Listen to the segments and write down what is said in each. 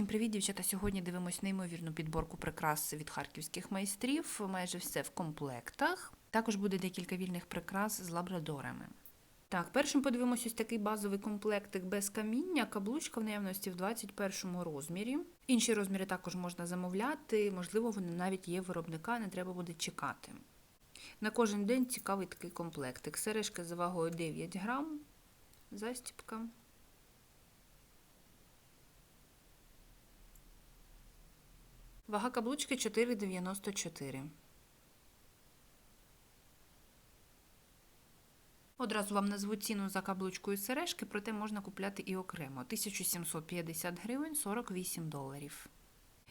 Всім привіт, дівчата! Сьогодні дивимось неймовірну підборку прикрас від харківських майстрів. Майже все в комплектах. Також буде декілька вільних прикрас з лабрадорами. Так, першим подивимось ось такий базовий комплектик без каміння, каблучка в наявності в 21 розмірі. Інші розміри також можна замовляти, можливо, вони навіть є виробника, не треба буде чекати. На кожен день цікавий такий комплектик. Сережка за вагою 9 грам, застіпка. Вага каблучки 4,94. Одразу вам назву ціну за каблучку і сережки, проте можна купляти і окремо. 1750 гривень 48 доларів.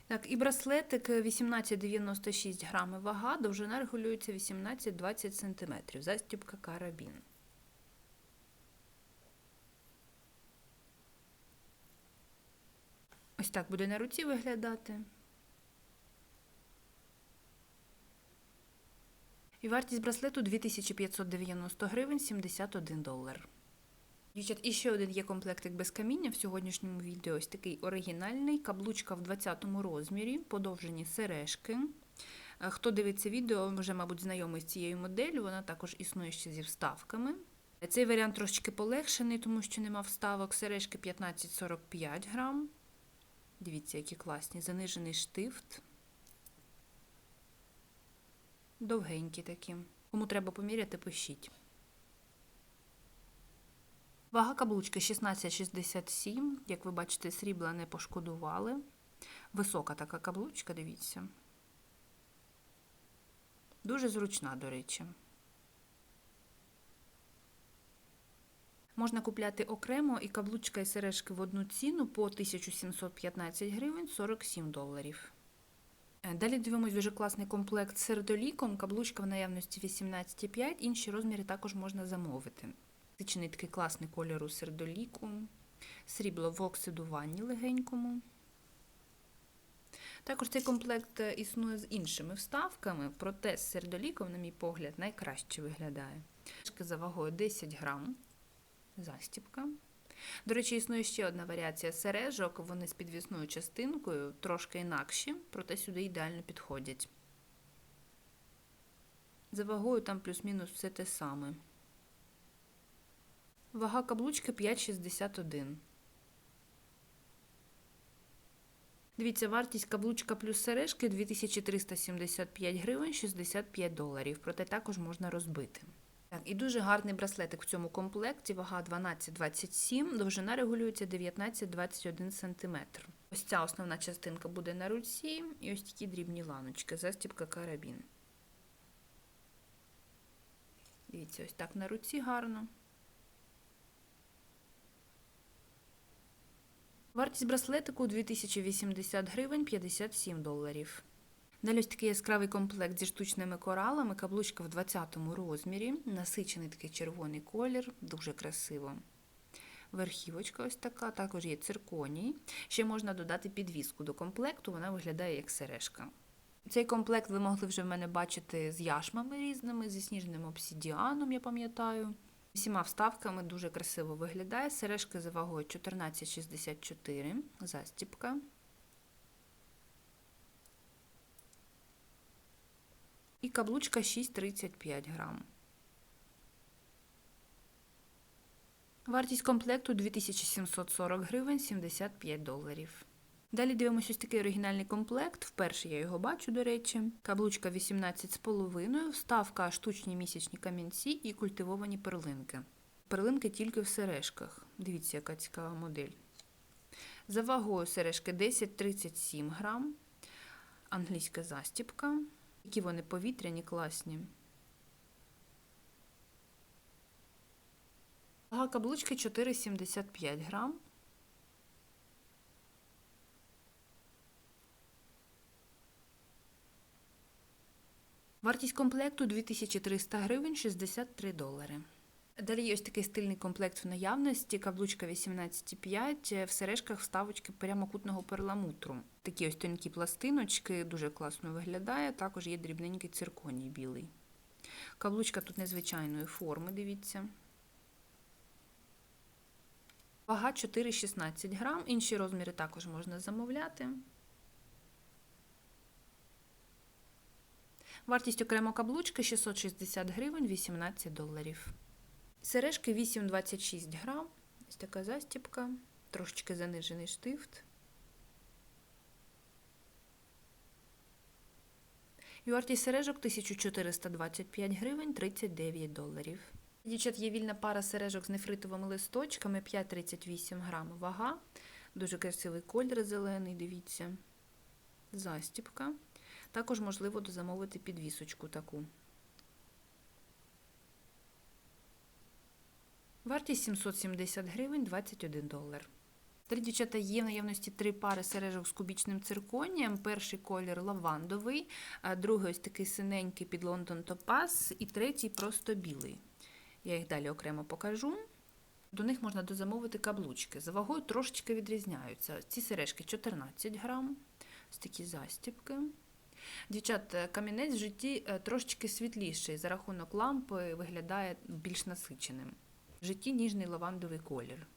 Так, і браслетик 18,96 грами вага, довжина регулюється 18-20 см. Застібка карабін. Ось так буде на руці виглядати. І вартість браслету 2590 гривень 71 долар. Дівчат, і ще один є комплектик без каміння в сьогоднішньому відео. Ось такий оригінальний, каблучка в 20-му розмірі, подовжені сережки. Е, Хто дивиться відео, вже, мабуть, знайомий з цією моделлю, вона також існує ще зі вставками. Цей варіант трошечки полегшений, тому що нема вставок. Сережки 15-45 грам. Дивіться, які класні. Занижений штифт. Довгенькі такі. Кому треба поміряти, пишіть. Вага каблучки 16,67. Як ви бачите, срібла не пошкодували. Висока така каблучка, дивіться. Дуже зручна, до речі. Можна купляти окремо і каблучка і сережки в одну ціну по 1715 гривень 47 доларів. Е, Далі дивимось дуже класний комплект з сердоліком, каблучка в наявності 18,5, інші розміри також можна замовити. Тичний такий класний кольору сердоліку, срібло в оксидуванні легенькому. Також цей комплект е, існує з іншими вставками, проте з сердоліком, на мій погляд, найкраще виглядає. За вагою 10 грам, застіпка. До речі, існує ще одна варіація сережок, вони з підвісною частинкою, трошки інакші, проте сюди ідеально підходять. За вагою там плюс-мінус все те саме. Вага каблучки 5,61. Дивіться, вартість каблучка плюс сережки 2375 гривень 65 доларів, проте також можна розбити. Так, і дуже гарний браслетик в цьому комплекті, вага 12,27, довжина регулюється 19-21 см. Ось ця основна частинка буде на руці, і ось такі дрібні ланочки, застібка карабін. Дивіться, ось так на руці гарно. Вартість браслетику 2080 гривень 57 доларів. Далі такий яскравий комплект зі штучними коралами, каблучка в 20 розмірі, насичений такий червоний колір, дуже красиво. Верхівочка ось така, також є цирконій. Ще можна додати підвіску до комплекту, вона виглядає як сережка. Цей комплект ви могли вже в мене бачити з яшмами різними, зі сніжним обсідіаном, я пам'ятаю. Всіма вставками дуже красиво виглядає. Сережки за вагою 14,64, застіпка. І каблучка 6,35 грам. Вартість комплекту 2740 гривень 75 доларів. Далі дивимося ось такий оригінальний комплект. Вперше я його бачу, до речі. Каблучка 18,5, вставка штучні місячні камінці і культивовані перлинки. Перлинки тільки в сережках. Дивіться, яка цікава модель. За вагою сережки 10,37 грам. Англійська застіпка. Які вони повітряні, класні. Ага, каблучки 4,75 грам. Вартість комплекту 2300 гривень 63 долари. Далі є ось такий стильний комплект в наявності, каблучка 18,5, в сережках вставочки прямокутного перламутру. Такі ось тонкі пластиночки, дуже класно виглядає, також є дрібненький цирконій білий. Каблучка тут незвичайної форми, дивіться. Вага 4,16 грам. Інші розміри також можна замовляти. Вартість окремо каблучки 660 гривень 18 доларів. Сережки 8,26 грам. Ось така застіпка, трошечки занижений штифт. І вартість сережок 1425 гривень 39 доларів. Дівчат є вільна пара сережок з нефритовими листочками 5,38 грам вага. Дуже красивий колір зелений, дивіться. Застіпка. Також можливо дозамовити підвісочку таку. Вартість 770 гривень 21 долар. Далі, дівчата, є в наявності три пари сережок з кубічним цирконієм. Перший колір лавандовий, другий ось такий синенький під Лондон Топаз, і третій просто білий. Я їх далі окремо покажу. До них можна дозамовити каблучки. За вагою трошечки відрізняються. Ці сережки 14 грам, ось такі застіпки. Дівчат, камінець в житті е, трошечки світліший, за рахунок лампи виглядає більш насиченим. В житті ніжний лавандовий колір.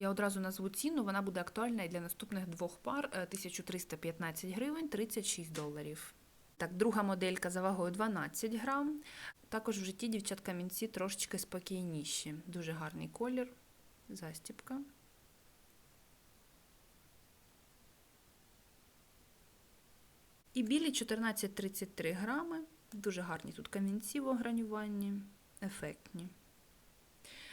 Я одразу назву ціну, вона буде актуальна і для наступних двох пар 1315 гривень 36 доларів. Так, друга моделька за вагою 12 грам. Також в житті дівчат камінці трошечки спокійніші. Дуже гарний колір, застіпка. І білі 14,33 грами. Дуже гарні тут камінці в огранюванні, ефектні.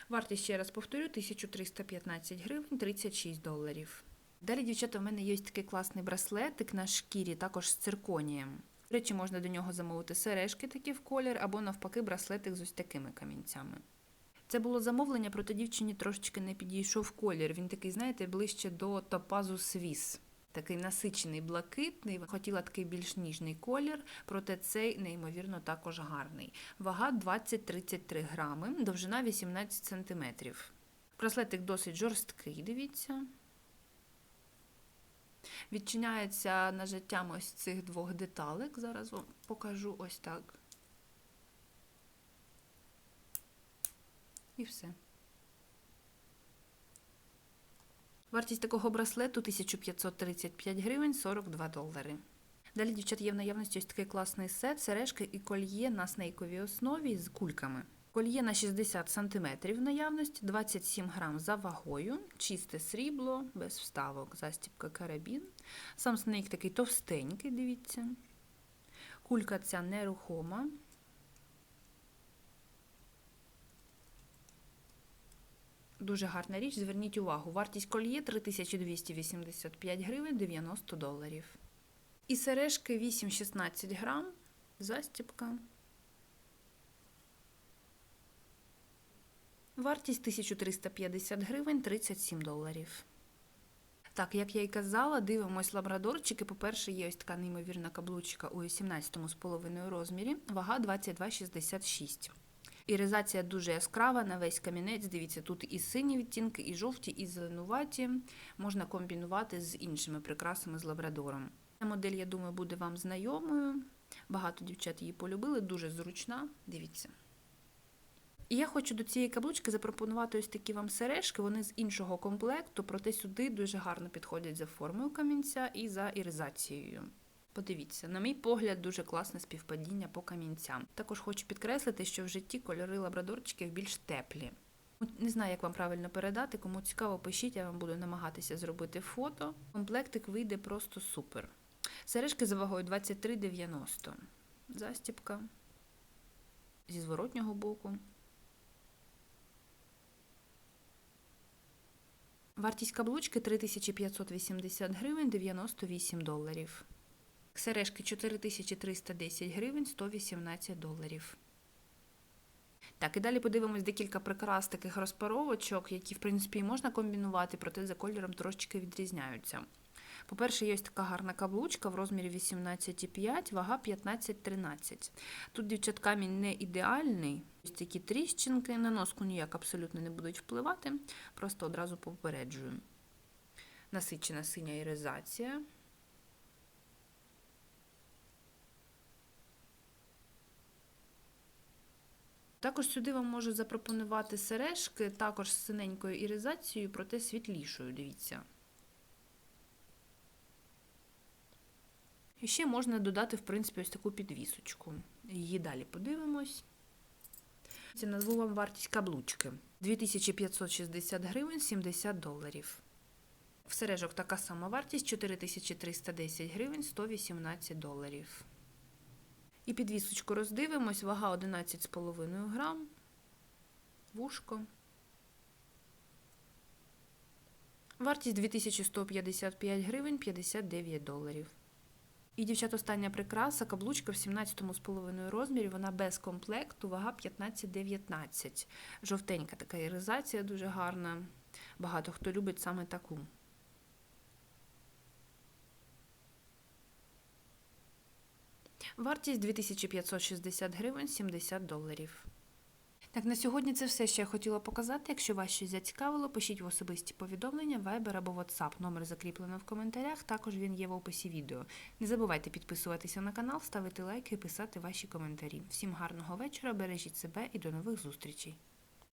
Вартість, ще раз повторю, 1315 гривень 36 доларів. Далі, дівчата, в мене є такий класний браслетик на шкірі, також з цирконієм. До речі, можна до нього замовити сережки такі в колір, або навпаки, браслетик з ось такими камінцями. Це було замовлення, проте дівчині трошечки не підійшов колір. Він такий, знаєте, ближче до топазу свіс. Такий насичений блакитний, хотіла такий більш ніжний колір, проте цей, неймовірно, також гарний. Вага 20-33 грами, довжина 18 см. Браслетик досить жорсткий, дивіться. Відчиняється нажиттям ось цих двох деталек. Зараз вам покажу ось так. І все. Вартість такого браслету 1535 гривень 42 долари. Далі, дівчат, є в наявності ось такий класний сет, сережки і кольє на снейковій основі з кульками. Кольє на 60 см в наявності, 27 грам за вагою, чисте срібло, без вставок, застібка карабін. Сам снейк такий товстенький, дивіться. Кулька ця нерухома. Дуже гарна річ, зверніть увагу. Вартість кольє 3285 гривень 90 доларів. І сережки 8-16 грам, застіпка. Вартість 1350 гривень 37 доларів. Так, як я і казала, дивимось лабрадорчики. По-перше, є ось така неймовірна каблучка у 17,5 розмірі, вага 22,66. Іризація дуже яскрава на весь камінець. Дивіться, тут і сині відтінки, і жовті, і зеленуваті. Можна комбінувати з іншими прикрасами з лабрадором. Ця модель, я думаю, буде вам знайомою. Багато дівчат її полюбили, дуже зручна. Дивіться. І я хочу до цієї каблучки запропонувати ось такі вам сережки. Вони з іншого комплекту, проте сюди дуже гарно підходять за формою камінця і за іризацією. Подивіться, на мій погляд, дуже класне співпадіння по камінцям. Також хочу підкреслити, що в житті кольори лабрадорчиків більш теплі. Не знаю, як вам правильно передати, кому цікаво, пишіть, я вам буду намагатися зробити фото. Комплектик вийде просто супер. Сережки за вагою 23,90. Застіпка зі зворотнього боку. Вартість каблучки 3580 гривень 98 доларів. Сережки 4310 гривень 118 доларів. Так, і далі подивимось декілька прикрас таких розпаровочок, які, в принципі, можна комбінувати, проте за кольором трошечки відрізняються. По-перше, є така гарна каблучка в розмірі 18,5, вага 15-13. Тут, дівчат, камінь не ідеальний. Ось такі тріщинки на носку ніяк абсолютно не будуть впливати, просто одразу попереджую. Насичена синя іризація. Також сюди вам можуть запропонувати сережки, також з синенькою іризацією, проте світлішою, дивіться. І ще можна додати, в принципі, ось таку підвісочку. Її далі подивимось. Назву вам вартість каблучки. 2560 гривень 70 доларів. В сережок така сама вартість 4310 гривень 118 доларів. І підвісочку роздивимось, вага 11,5 грам, вушко. Вартість 2155 гривень 59 доларів. І, дівчат, остання прикраса, каблучка в 17,5 розмірі, вона без комплекту, вага 15-19. Жовтенька така іризація дуже гарна. Багато хто любить саме таку. Вартість 2560 гривень 70 доларів. Так, на сьогодні це все, що я хотіла показати. Якщо вас щось зацікавило, пишіть в особисті повідомлення, Viber або WhatsApp. Номер закріплено в коментарях, також він є в описі відео. Не забувайте підписуватися на канал, ставити лайки і писати ваші коментарі. Всім гарного вечора, бережіть себе і до нових зустрічей!